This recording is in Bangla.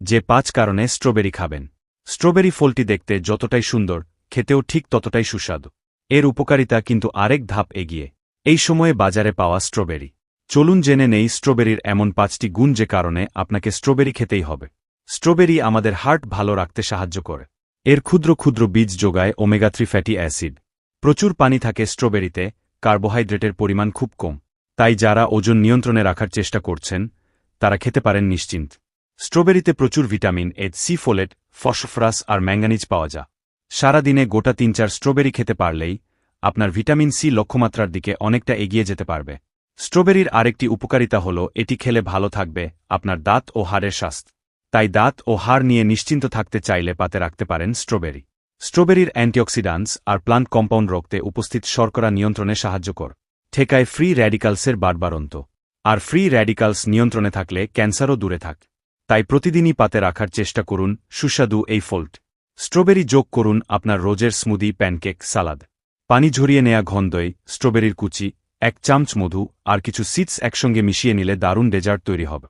যে পাঁচ কারণে স্ট্রবেরি খাবেন। স্ট্রবেরি ফলটি দেখতে যতটাই সুন্দর, খেতেও ঠিক ততটাই সুস্বাদু। এর উপকারিতা কিন্তু আরেক ধাপ এগিয়ে। এই সময়ে বাজারে পাওয়া স্ট্রবেরি। চলুন জেনে নেই স্ট্রবেরির এমন পাঁচটি গুণ যে কারণে আপনাকে স্ট্রবেরি খেতেই হবে। স্ট্রবেরি আমাদের হার্ট ভালো রাখতে সাহায্য করে। এর ক্ষুদ্র ক্ষুদ্র বীজ যোগায় ওমেগা থ্রি ফ্যাটি অ্যাসিড। প্রচুর পানি থাকে স্ট্রবেরিতে, কার্বোহাইড্রেটের পরিমাণ খুব কম। তাই যারা ওজন নিয়ন্ত্রণে রাখার চেষ্টা করছেন, তারা খেতে পারেন নিশ্চিন্ত। স্ট্রবেরিতে প্রচুর ভিটামিন এড সি ফোলেট, ফসফরাস আর ম্যাঙ্গানিজ পাওয়া যায়। সারাদিনে গোটা তিন চার স্ট্রবেরি খেতে পারলেই আপনার ভিটামিন সি লক্ষ্যমাত্রার দিকে অনেকটা এগিয়ে যেতে পারবে। স্ট্রবেরির আরেকটি উপকারিতা হল, এটি খেলে ভালো থাকবে আপনার দাঁত ও হাড়ের স্বাস্থ্য। তাই দাঁত ও হাড় নিয়ে নিশ্চিন্ত থাকতে চাইলে পাতে রাখতে পারেন স্ট্রবেরি। স্ট্রবেরির অ্যান্টিঅক্সিডান্টস আর প্লান্ট কম্পাউন্ড রক্তে উপস্থিত শর্করা নিয়ন্ত্রণে সাহায্য কর। ঠেকায় ফ্রি র্যাডিকালসের বারবারন্ত আর ফ্রি র্যাডিকালস নিয়ন্ত্রণে থাকলে ক্যান্সারও দূরে থাক। তাই প্রতিদিনই পাতে রাখার চেষ্টা করুন, সুস্বাদু এই ফোল্ট স্ট্রবেরি যোগ করুন আপনার রোজের স্মুদি, প্যানকেক, সালাদ। পানি ঝরিয়ে নেয়া ঘন দই, স্ট্রবেরির কুচি, এক চামচ মধু আর কিছু সিডস একসঙ্গে মিশিয়ে নিলে দারুণ ডেজার্ট তৈরি হবে।